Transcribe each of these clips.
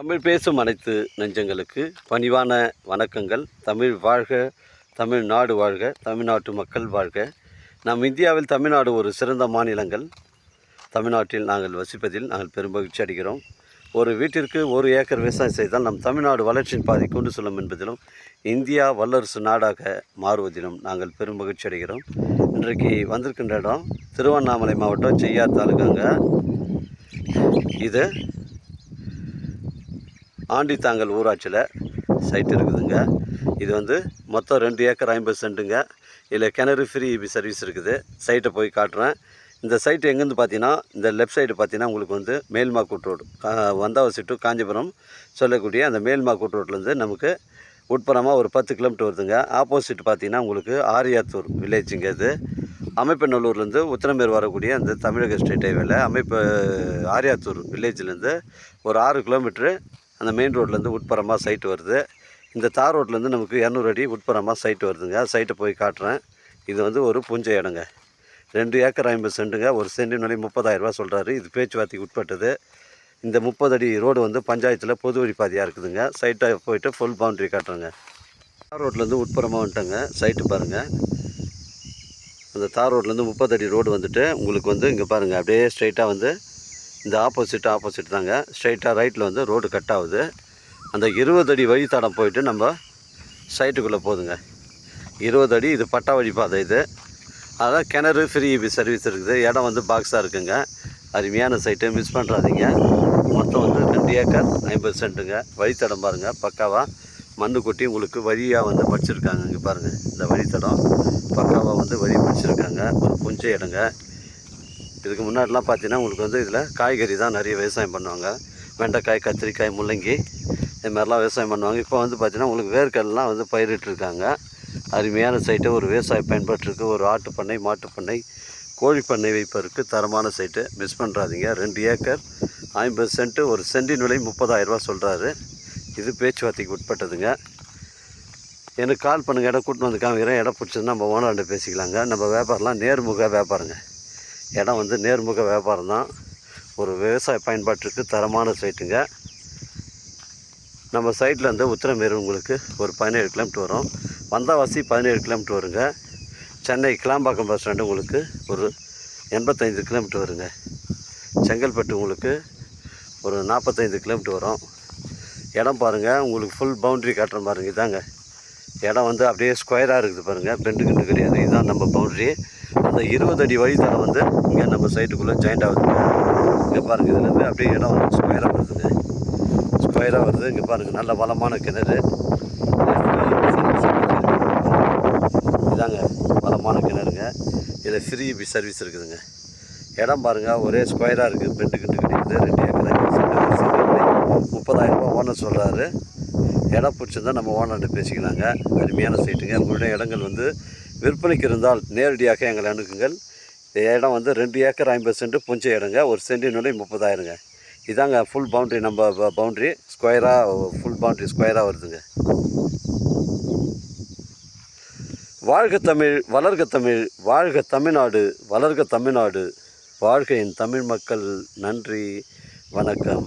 தமிழ் பேசும் அனைத்து நெஞ்சங்களுக்கு பணிவான வணக்கங்கள். தமிழ் வாழ்க தமிழ்நாடு வாழ்க தமிழ்நாட்டு மக்கள் வாழ்க. நம் இந்தியாவில் தமிழ்நாடு ஒரு சிறந்த மாநிலங்கள். தமிழ்நாட்டில் நாங்கள் வசிப்பதில் நாங்கள் பெரும் மகிழ்ச்சி அடைகிறோம். ஒரு வீட்டிற்கு ஒரு ஏக்கர் விவசாயம் செய்தால் நம் தமிழ்நாடு வளர்ச்சியின் பாதை கொண்டு செல்லும் என்பதிலும் இந்தியா வல்லரசு நாடாக மாறுவதிலும் நாங்கள் பெரும் மகிழ்ச்சி அடைகிறோம். இன்றைக்கு வந்திருக்கின்ற இடம் திருவண்ணாமலை மாவட்டம் செய்யார் தாலுகாங்க. இது ஆண்டித்தாங்கல் ஊராட்சியில் சைட் இருக்குதுங்க. இது வந்து மொத்தம் ரெண்டு ஏக்கர் ஐம்பது சென்ட்டுங்க. இதில் கிணறு ஃப்ரீ சர்வீஸ் இருக்குது. சைட்டை போய் காட்டுறேன். இந்த சைட் எங்கேருந்து பார்த்தீங்கன்னா இந்த லெஃப்ட் சைடு பார்த்தீங்கன்னா உங்களுக்கு வந்து மேல்மாக்கூட் ரோடு கா வந்தாவசி டு காஞ்சிபுரம் சொல்லக்கூடிய அந்த மேல்மாக்கூட் ரோட்லேருந்து நமக்கு உட்புறமாக ஒரு பத்து கிலோமீட்டர் வருதுங்க. ஆப்போசிட் பார்த்தீங்கன்னா உங்களுக்கு ஆரியாத்தூர் வில்லேஜுங்க இது. அமைப்பநல்லூர்லேருந்து உத்திரமேர் வரக்கூடிய அந்த தமிழக ஸ்டேட் ஹைவேல அமைப்பு ஆரியாத்தூர் வில்லேஜ்லேருந்து ஒரு ஆறு கிலோமீட்ரு அந்த மெயின் ரோட்லேருந்து உட்புறமாக சைட்டு வருது. இந்த தார் ரோட்லேருந்து நமக்கு இரநூறு அடி உட்புறமாக சைட்டு வருதுங்க. சைட்டை போய் காட்டுறேன். இது வந்து ஒரு புஞ்சை இடங்க. ரெண்டு ஏக்கர் ஐம்பது சென்ட்டுங்க ஒரு சென்டின் விலை முப்பதாயிரரூபா சொல்கிறாரு இது பேச்சுவார்த்தைக்கு உட்பட்டது. இந்த முப்பது அடி ரோடு வந்து பஞ்சாயத்தில் பொது வழி பாதையாக இருக்குதுங்க சைட்டை போயிட்டு ஃபுல் பவுண்ட்ரி காட்டுறேங்க. தார் ரோட்லேருந்து உட்புறமாக வந்துட்டேங்க. சைட்டு பாருங்கள் அந்த தார் ரோட்லேருந்து முப்பது அடி ரோடு வந்துட்டு உங்களுக்கு வந்து இங்கே பாருங்கள் அப்படியே ஸ்ட்ரைட்டாக வந்து இந்த ஆப்போசிட் ஆப்போசிட் தாங்க. ஸ்ட்ரைட்டாக ரைட்டில் வந்து ரோடு கட் ஆகுது. அந்த இருபது அடி வழித்தடம் போயிட்டு நம்ம சைட்டுக்குள்ளே போதுங்க இருபது அடி இது பட்டா வழி பாதை இது. அதான் கிணறு ஃப்ரீ சர்வீஸ் இருக்குது. இடம் வந்து பாக்ஸாக இருக்குங்க. அருமையான சைட்டு மிஸ் பண்ணுறாதீங்க மொத்தம் வந்து ரெண்டு ஏக்கர் ஐம்பது சென்ட்டுங்க. வழித்தடம் பாருங்கள் பக்காவாக மண்ணு கொட்டி உங்களுக்கு வழியாக வந்து படிச்சிருக்காங்க. இங்கே பாருங்கள் இந்த வழித்தடம். பக்காவாக வந்து வழி படிச்சிருக்காங்க. ஒரு புஞ்ச இடங்க. இதுக்கு முன்னாடிலாம் பார்த்தீங்கன்னா உங்களுக்கு வந்து இதில் காய்கறி தான் நிறைய விவசாயம் பண்ணுவாங்க. வெண்டைக்காய் கத்திரிக்காய் முள்ளங்கி இது மாதிரிலாம் விவசாயம் பண்ணுவாங்க. இப்போ வந்து பார்த்தீங்கன்னா உங்களுக்கு வேர்க்கடலாம் வந்து பயிரிட்டுருக்காங்க. அருமையான சைட்டு ஒரு விவசாய பயன்பாட்டிற்கு ஒரு ஆட்டு பண்ணை மாட்டு பண்ணை கோழி பண்ணை வைப்பதற்கு தரமான சைட்டு மிஸ் பண்ணுறாதீங்க ரெண்டு ஏக்கர் ஐம்பது சென்ட்டு ஒரு சென்டின் விலை முப்பதாயிரரூபா சொல்கிறாரு இது பேச்சுவார்த்தைக்கு உட்பட்டதுங்க. எனக்கு கால் பண்ணுங்கள் இடம் கூட்டின்னு வந்து காமிக்கிறேன். இடம் பிடிச்சதுன்னா நம்ம ஓனர்கிட்ட பேசிக்கலாங்க. நம்ம வியாபாரம்லாம் நேர்முக வியாபாரங்க. இடம் வந்து நேர்முக வியாபாரம் தான் ஒரு விவசாய பயன்பாட்டிற்கு தரமான சைட்டுங்க. நம்ம சைட்டில் இருந்து உத்திரமேரு உங்களுக்கு ஒரு பதினேழு கிலோமீட்டர் வரும். வந்தாவாசி பதினேழு கிலோமீட்டர் வருங்க. சென்னை கிளாம்பாக்கம் பஸ் ஸ்டாண்டு உங்களுக்கு ஒரு எண்பத்தைந்து கிலோமீட்டர் வருங்க. செங்கல்பட்டு உங்களுக்கு ஒரு நாற்பத்தைந்து கிலோமீட்டர் வரும். இடம் பாருங்கள் உங்களுக்கு ஃபுல் பவுண்ட்ரி காட்டுற பாருங்க இதாங்க. இடம் வந்து அப்படியே ஸ்கொயராக இருக்குது பாருங்கள் பெண்டு கிண்டு கிடையாது. இதுதான் நம்ம பவுண்ட்ரி அந்த இருபது அடி வழித்தடம் வந்து இங்கே நம்ம சைட்டுக்குள்ளே ஜாயிண்ட் ஆகுது இங்கே பாருங்கள் இதுலேருந்து அப்படியே இடம் வந்து ஸ்கொயராக வருதுங்க ஸ்கொயராக வருது. இங்கே பாருங்கள் நல்ல வளமான கிணறு. இதாங்க வளமான கிணறுங்க. இதில் ஃப்ரீ சர்வீஸ் இருக்குதுங்க. இடம் பாருங்கள் ஒரே ஸ்கொயராக இருக்குது பெண்டு கிண்டு கிடையாது. ரெண்டு ஏக்கர். முப்பதாயிரம் ஓனர் சொல்கிறாரு இடம் பிடிச்சிருந்தா நம்ம ஓனர்கிட்ட பேசிக்கலாங்க. அருமையான சைட்டுங்க. உங்களுடைய இடங்கள் வந்து விற்பனைக்கு இருந்தால் நேரடியாக எங்களை அணுகுங்கள். இடம் வந்து ரெண்டு ஏக்கர் ஐம்பது சென்ட் புஞ்ச இடங்க. ஒரு சென்டினுடைய விலை முப்பதாயிரங்க. இதாங்க ஃபுல் பவுண்ட்ரி நம்ம பவுண்ட்ரி ஸ்கொயராக ஃபுல் பவுண்ட்ரி ஸ்கொயராக வருதுங்க. வாழ்க தமிழ் வளர்க தமிழ் வாழ்க தமிழ்நாடு வளர்க தமிழ்நாடு. வாழ்க என் தமிழ் மக்கள் நன்றி வணக்கம்.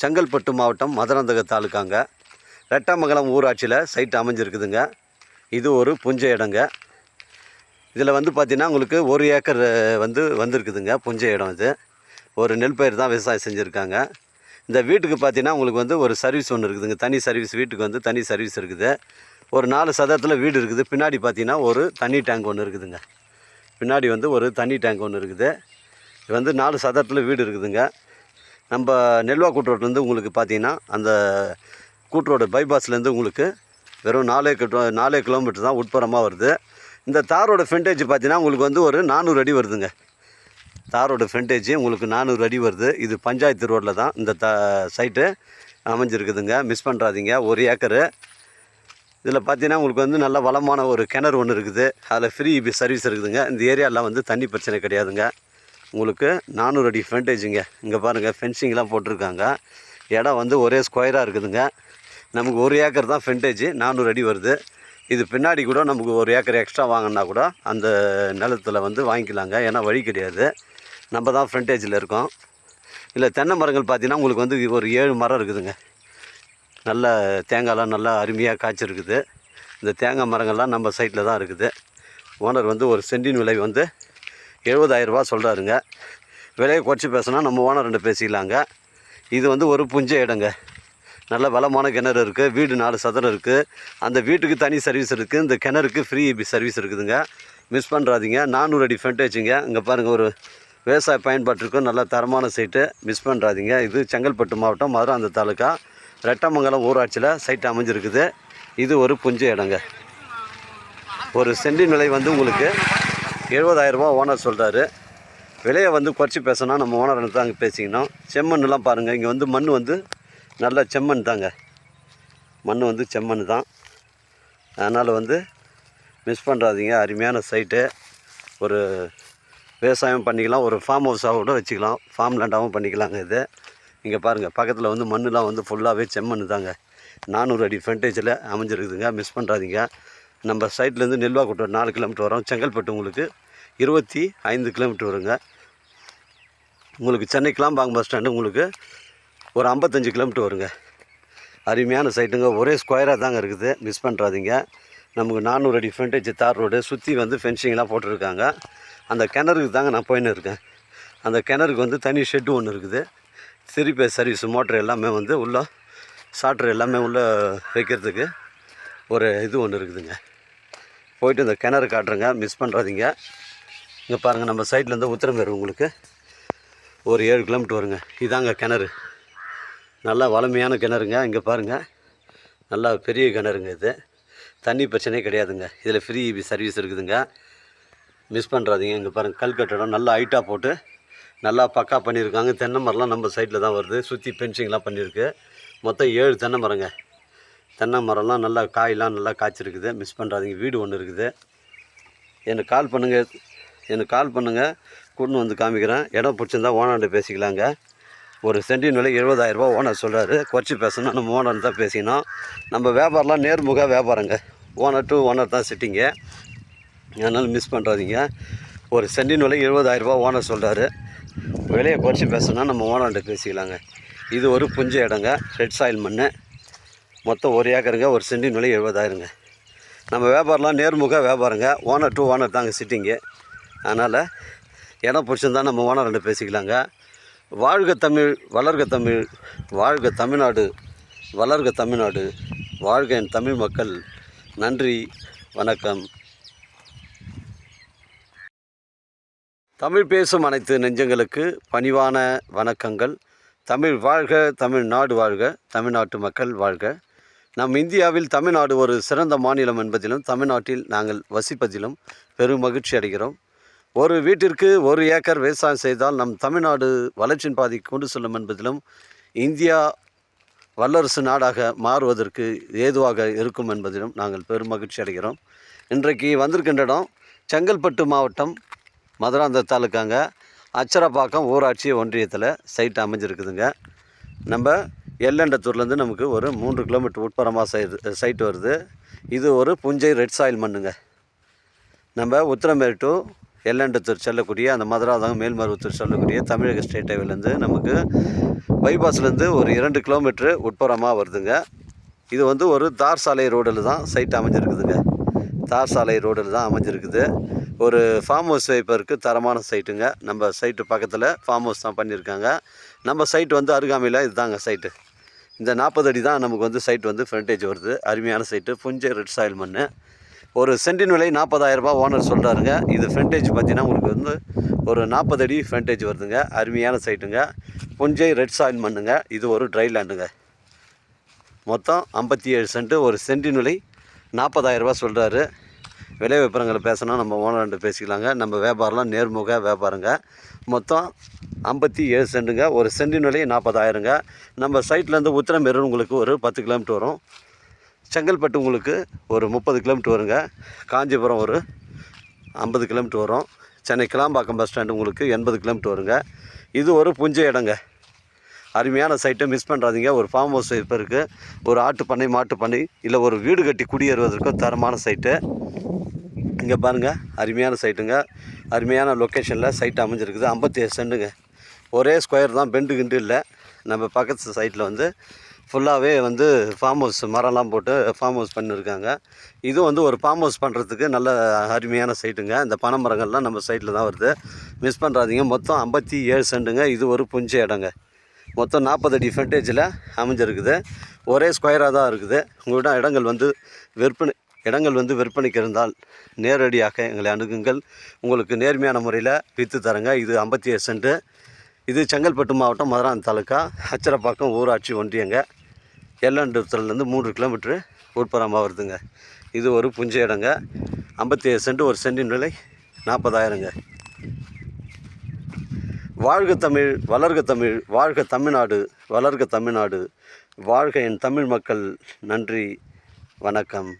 செங்கல்பட்டு மாவட்டம் மதுராந்தக தாலுக்காங்க. ரெட்டாமங்கலம் ஊராட்சியில் சைட் அமைஞ்சிருக்குதுங்க. இது ஒரு புஞ்ச இடங்க. இதில் வந்து பார்த்திங்கன்னா உங்களுக்கு ஒரு ஏக்கர் வந்து வந்திருக்குதுங்க. புஞ்ச இடம் இது. ஒரு நெல் பயிர் தான் விவசாயம் செஞ்சுருக்காங்க. இந்த வீட்டுக்கு பார்த்தீங்கன்னா உங்களுக்கு வந்து ஒரு சர்வீஸ் ஒன்று இருக்குதுங்க. தனி சர்வீஸ் வீட்டுக்கு வந்து தனி சர்வீஸ் இருக்குது. ஒரு நாலு சதத்தில் வீடு இருக்குது. பின்னாடி பார்த்தீங்கன்னா ஒரு தண்ணி டேங்க் ஒன்று இருக்குதுங்க. பின்னாடி வந்து ஒரு தண்ணி டேங்க் ஒன்று இருக்குது. இது வந்து நாலு சதத்தில் வீடு இருக்குதுங்க. நம்ம நெல்வா கூட்டுரோட்லேருந்து உங்களுக்கு பார்த்தீங்கன்னா அந்த கூட்டுரோடு பைபாஸ்லேருந்து உங்களுக்கு வெறும் நாலே கிலோ நாலே கிலோமீட்டர் தான் உட்புறமாக வருது. இந்த தாரோட ஃப்ரண்டேஜ் பார்த்தீங்கன்னா உங்களுக்கு வந்து ஒரு நானூறு அடி வருதுங்க. தாரோட ஃப்ரண்டேஜ் உங்களுக்கு நானூறு அடி வருது. இது பஞ்சாயத்து ரோட்டில் தான் இந்த த சைட்டு அமைஞ்சிருக்குதுங்க. மிஸ் பண்ணுறாதீங்க ஒரு ஏக்கரு. இதில் பார்த்தீங்கன்னா உங்களுக்கு வந்து நல்ல வளமான ஒரு கிணறு ஒன்று இருக்குது. அதில் ஃப்ரீ சர்வீஸ் இருக்குதுங்க. இந்த ஏரியாலாம் வந்து தண்ணி பிரச்சனை கிடையாதுங்க. உங்களுக்கு நானூறு அடி ஃபென்டேஜுங்க இங்கே பாருங்கள் ஃபென்சிங்லாம் போட்டிருக்காங்க. இடம் வந்து ஒரே ஸ்கொயராக இருக்குதுங்க. நமக்கு ஒரு ஏக்கர் தான் ஃபென்டேஜ் நானூறு அடி வருது. இது பின்னாடி கூட நமக்கு ஒரு ஏக்கர் எக்ஸ்ட்ரா வாங்கினா கூட அந்த நிலத்தில் வந்து வாங்கிக்கலாங்க. ஏன்னா வழி கிடையாது. நம்ம தான் ஃப்ரண்டேஜில் இருக்கோம். இல்லை தென்னை மரங்கள் பார்த்தீங்கன்னா உங்களுக்கு வந்து ஒரு ஏழு மரம் இருக்குதுங்க. நல்ல தேங்காய்லாம் நல்லா அருமையாக காய்ச்சிருக்குது. இந்த தேங்காய் மரங்கள்லாம் நம்ம சைட்டில் தான் இருக்குது. ஓனர் வந்து ஒரு சென்டின் விலை வந்து எழுபதாயிரரூபா சொல்கிறாருங்க விலையை குறைச்சி பேசினா நம்ம ஓனர் ரெண்டு பேசிக்கலாங்க. இது வந்து ஒரு புஞ்ச இடங்க. நல்ல வளமான கிணறு இருக்குது வீடு நாலு சதுரம் இருக்குது அந்த வீட்டுக்கு தனி சர்வீஸ் இருக்குது இந்த கிணறுக்கு ஃப்ரீ சர்வீஸ் இருக்குதுங்க. மிஸ் பண்ணுறாதீங்க நானூறு அடி ஃப்ரண்டேஜுங்க இங்கே பாருங்கள் ஒரு விவசாய பயன்பாட்டிற்கும் நல்ல தரமான சைட்டு மிஸ் பண்ணுறாதீங்க இது செங்கல்பட்டு மாவட்டம் மதுராந்த தாலுக்கா. ரெட்டமங்கலம் ஊராட்சியில் சைட் அமைஞ்சிருக்குது. இது ஒரு புஞ்ச இடங்க. ஒரு சென்டின் விலை வந்து உங்களுக்கு எழுபதாயிரரூபா ஓனர் சொல்கிறாரு விலையை வந்து குறைச்சி பேசினா நம்ம ஓனர் தாங்க பேசிக்கணும். செம்மண்ணெலாம் பாருங்கள் இங்கே வந்து மண் வந்து நல்ல செம்மண் தாங்க. மண் வந்து செம்மண் தான். அதனால் வந்து மிஸ் பண்ணுறாதீங்க அருமையான சைட்டு ஒரு விவசாயம் பண்ணிக்கலாம் ஒரு ஃபார்ம் ஹவுஸாக கூட வச்சுக்கலாம். ஃபார்ம் லேண்டாகவும் பண்ணிக்கலாங்க இது. இங்கே பாருங்கள் பக்கத்தில் வந்து மண்ணுலாம் வந்து ஃபுல்லாகவே செம்மண் தாங்க. நானூறு அடி ஃப்ரண்டேஜில் அமைஞ்சிருக்குதுங்க மிஸ் பண்ணுறாதீங்க நம்ம சைட்லேருந்து நெல்வாக்குட்டை நாலு கிலோமீட்டர் வரும். செங்கல்பட்டு உங்களுக்கு இருபத்தி ஐந்து கிலோமீட்டர் வருங்க. உங்களுக்கு சென்னை கிளாம்பாங்க பஸ் ஸ்டாண்டு உங்களுக்கு ஒரு ஐம்பத்தஞ்சு கிலோமீட்டர் வருங்க. அருமையான சைட்டுங்க. ஒரே ஸ்கொயராக தாங்க இருக்குது. மிஸ் பண்ணுறாதீங்க நமக்கு நானூறு அடி ஃப்ரண்டேஜ் தார் ரோடு சுற்றி வந்து ஃபென்சிங்லாம் போட்டிருக்காங்க. அந்த கிணறுக்கு தாங்க நான் போயின்னு இருக்கேன். அந்த கிணறுக்கு வந்து தனி ஷெட்டு ஒன்று இருக்குது. திருப்பி சர்வீஸ் மோட்ரு எல்லாமே வந்து உள்ளே சாட்ரு எல்லாமே உள்ளே வைக்கிறதுக்கு ஒரு இது ஒன்று இருக்குதுங்க. போயிட்டு இந்த கிணறு காட்டுறங்க. மிஸ் பண்ணுறாதீங்க இங்கே பாருங்கள் நம்ம சைட்லேருந்து உத்தரமேரு உங்களுக்கு. ஒரு ஏழு கிலோமீட்டர் வருங்க. இதாங்க கிணறு. நல்லா வளமையான கிணறுங்க. இங்கே பாருங்கள் நல்லா பெரிய கிணறுங்க இது. தண்ணி பிரச்சனையே கிடையாதுங்க. இதில் ஃப்ரீ சர்வீஸ் இருக்குதுங்க. மிஸ் பண்ணுறாதீங்க இங்கே பாருங்கள் கல் கட்டடம் நல்லா ஹைட்டாக போட்டு நல்லா பக்கா பண்ணியிருக்காங்க. தென்னை மரம்லாம் நம்ம சைட்டில் தான் வருது. சுற்றி பென்சிங்லாம் பண்ணியிருக்கு. மொத்தம் ஏழு தென்னை மரங்க. தென்னை மரம்லாம் நல்லா காயெலாம் நல்லா காய்ச்சிருக்குது. மிஸ் பண்ணுறாதீங்க வீடு ஒன்று இருக்குது. எனக்கு கால் பண்ணுங்கள் எனக்கு கால் பண்ணுங்கள் கூட்டின்னு வந்து காமிக்கிறேன். இடம் பிடிச்சிருந்தா ஓனர்கிட்ட பேசிக்கலாங்க. ஒரு சென்டின் விலை எழுபதாயிரரூபா ஓனர் சொல்கிறாரு குறைச்சி பேசணும். நம்ம ஓனர் தான் பேசிக்கணும். நம்ம வியாபாரம்லாம் நேர்முக வியாபாரங்க. ஓனர் டு ஓனர் தான் சிட்டிங்க அதனால் மிஸ் பண்ணுறாதீங்க ஒரு சென்டின் விலை எழுபதாயிரரூபா ஓனர் சொல்கிறாரு விலையை குறைச்சி பேசணும்னா நம்ம ஓனர்கிட்ட பேசிக்கலாங்க. இது ஒரு புஞ்ச இடங்க. ரெட் சாயில் மண் மொத்தம் ஒரு ஏக்கருங்க ஒரு சென்டின் விலை எழுபதாயிரங்க. நம்ம வியாபாரம்லாம் நேர்முக வியாபாரங்க. ஓனர் டூ ஓனர் தாங்க சிட்டிங்கு அதனால் இடம் பிடிச்சிருந்தா நம்ம ஓனர் ரெண்டு பேசிக்கலாங்க. வாழ்க தமிழ் வளர்க தமிழ் வாழ்க தமிழ்நாடு வளர்க தமிழ்நாடு வாழ்க என் தமிழ் மக்கள். நன்றி வணக்கம். தமிழ் பேசும் அனைத்து நெஞ்சங்களுக்கு பணிவான வணக்கங்கள். தமிழ் வாழ்க தமிழ்நாடு வாழ்க தமிழ்நாட்டு மக்கள் வாழ்க. நம் இந்தியாவில் தமிழ்நாடு ஒரு சிறந்த மாநிலம் என்பதிலும் தமிழ்நாட்டில் நாங்கள் வசிப்பதிலும் பெரும் மகிழ்ச்சி அடைகிறோம். ஒரு வீட்டிற்கு ஒரு ஏக்கர் விவசாயம் செய்தால் நம் தமிழ்நாடு வளர்ச்சியின் பாதி கொண்டு செல்லும் என்பதிலும் இந்தியா வல்லரசு நாடாக மாறுவதற்கு ஏதுவாக இருக்கும் என்பதிலும் நாங்கள் பெரும் மகிழ்ச்சி அடைகிறோம். இன்றைக்கு வந்திருக்கின்ற இடம் செங்கல்பட்டு மாவட்டம் மதுராந்த தாலுக்காங்க. அச்சரப்பாக்கம் ஊராட்சி ஒன்றியத்தில் சைட் அமைஞ்சிருக்குதுங்க. நம்ம எல்லண்டத்தூர்லேருந்து நமக்கு ஒரு மூன்று கிலோமீட்டர் உட்புறமாக சைடு சைட் வருது. இது ஒரு புஞ்சை ரெட் சாயில் மண்ணுங்க. நம்ம உத்திரமேர் டு எல்லண்டத்தூர் செல்லக்கூடிய அந்த மதுராதகம் மேல்மருவத்தூர் செல்லக்கூடிய தமிழக ஸ்டேட் ஹைவேலேருந்து நமக்கு பைபாஸ்லேருந்து ஒரு இரண்டு கிலோமீட்ரு உட்புறமாக வருதுங்க. இது வந்து ஒரு தார் சாலை ரோடில் தான் சைட் அமைஞ்சிருக்குதுங்க. தார் சாலை ரோடில் தான் அமைஞ்சிருக்குது. ஒரு ஃபார்ம் ஹவுஸ் வைப்பருக்கு தரமான சைட்டுங்க. நம்ம சைட்டு பக்கத்தில் ஃபார்ம் ஹவுஸ் தான் பண்ணியிருக்காங்க நம்ம சைட்டு வந்து அருகாமையில் இதுதாங்க சைட்டு. இந்த நாற்பது அடி தான் நமக்கு வந்து சைட் வந்து ஃப்ரண்டேஜ் வருது. அருமையான சைட்டு புஞ்சை ரெட் சாயில் மண் ஒரு சென்டின் விலை நாற்பதாயிரரூபா ஓனர் சொல்கிறாருங்க இது ஃப்ரண்டேஜ் பார்த்தீங்கன்னா உங்களுக்கு வந்து ஒரு நாற்பது அடி ஃப்ரண்டேஜ் வருதுங்க. அருமையான சைட்டுங்க புஞ்சை ரெட் சாயில் மண்ணுங்க. இது ஒரு ட்ரை லேண்டுங்க மொத்தம் ஐம்பத்தி ஏழு சென்ட்டு ஒரு சென்டின் விலை நாற்பதாயிரரூபா சொல்கிறாரு விலை விவரங்களை பேசணும் நம்ம ஓனர்கிட்ட பேசிக்கலாங்க. நம்ம வியாபாரம்லாம் நேர்முக வியாபாரங்க. மொத்தம் ஐம்பத்தி ஏழு சென்ட்டுங்க ஒரு சென்டின் விலை நாற்பதாயிரங்க. நம்ம சைட்லேருந்து உத்திரமேரூர் உங்களுக்கு ஒரு பத்து கிலோமீட்டர் வரும். செங்கல்பட்டு உங்களுக்கு ஒரு முப்பது கிலோமீட்டர் வருங்க. காஞ்சிபுரம் ஒரு ஐம்பது கிலோமீட்டர் வரும். சென்னை கிளாம்பாக்கம் பஸ் ஸ்டாண்டு உங்களுக்கு எண்பது கிலோமீட்டர் வருங்க. இது ஒரு புஞ்ச இடங்க. அருமையான சைட்டை மிஸ் பண்ணுறாதீங்க ஒரு ஃபார்ம் ஹவுஸ் இப்போ இருக்குது ஒரு ஆட்டு பண்ணை மாட்டு பண்ணை இல்லை ஒரு வீடு கட்டி குடியேறுவதற்கும் தரமான சைட்டு. இங்கே பாருங்கள் அருமையான சைட்டுங்க. அருமையான லொக்கேஷனில் சைட் அமைஞ்சிருக்குது. ஐம்பத்தி ஏழு சென்ட்டுங்க. ஒரே ஸ்கொயர் தான் பெண்டு கிண்டு இல்லை. நம்ம பக்கத்து சைட்டில் வந்து ஃபுல்லாகவே வந்து ஃபார்ம் ஹவுஸ் மரம்லாம் போட்டு ஃபார்ம் ஹவுஸ் பண்ணியிருக்காங்க. இதுவும் வந்து ஒரு ஃபார்ம் ஹவுஸ் பண்ணுறதுக்கு நல்ல அருமையான சைட்டுங்க இந்த பனை மரங்கள்லாம் நம்ம சைட்டில் தான் வருது. மிஸ் பண்ணுறாதீங்க மொத்தம் ஐம்பத்தி ஏழு சென்ட்டுங்க இது ஒரு புஞ்ச இடங்க. மொத்தம் நாற்பது அடி ஃப்ரண்டேஜில் அமைஞ்சிருக்குது. ஒரே ஸ்கொயராக தான் இருக்குது. உங்கள்கிட்ட இடங்கள் வந்து விற்பனை இடங்கள் வந்து விற்பனைக்கு இருந்தால் நேரடியாக எங்களை அணுகுங்கள். உங்களுக்கு நேர்மையான முறையில் விற்று தரங்க. இது ஐம்பத்தி ஏழு சென்ட்டு இது செங்கல்பட்டு மாவட்டம் மதுரான் தாலுக்கா அச்சரப்பாக்கம் ஊராட்சி ஒன்றியங்க. எல்லண்டத்துலேருந்து மூன்று கிலோமீட்ரு உட்புறமாக வருதுங்க இது ஒரு புஞ்ச இடங்க. ஐம்பத்தி ஏழு சென்ட் ஒரு சென்டின் விலை நாற்பதாயிரங்க. வாழ்க தமிழ் வளர்க தமிழ் வாழ்க தமிழ்நாடு வளர்க தமிழ்நாடு. வாழ்க என் தமிழ் மக்கள் நன்றி வணக்கம்.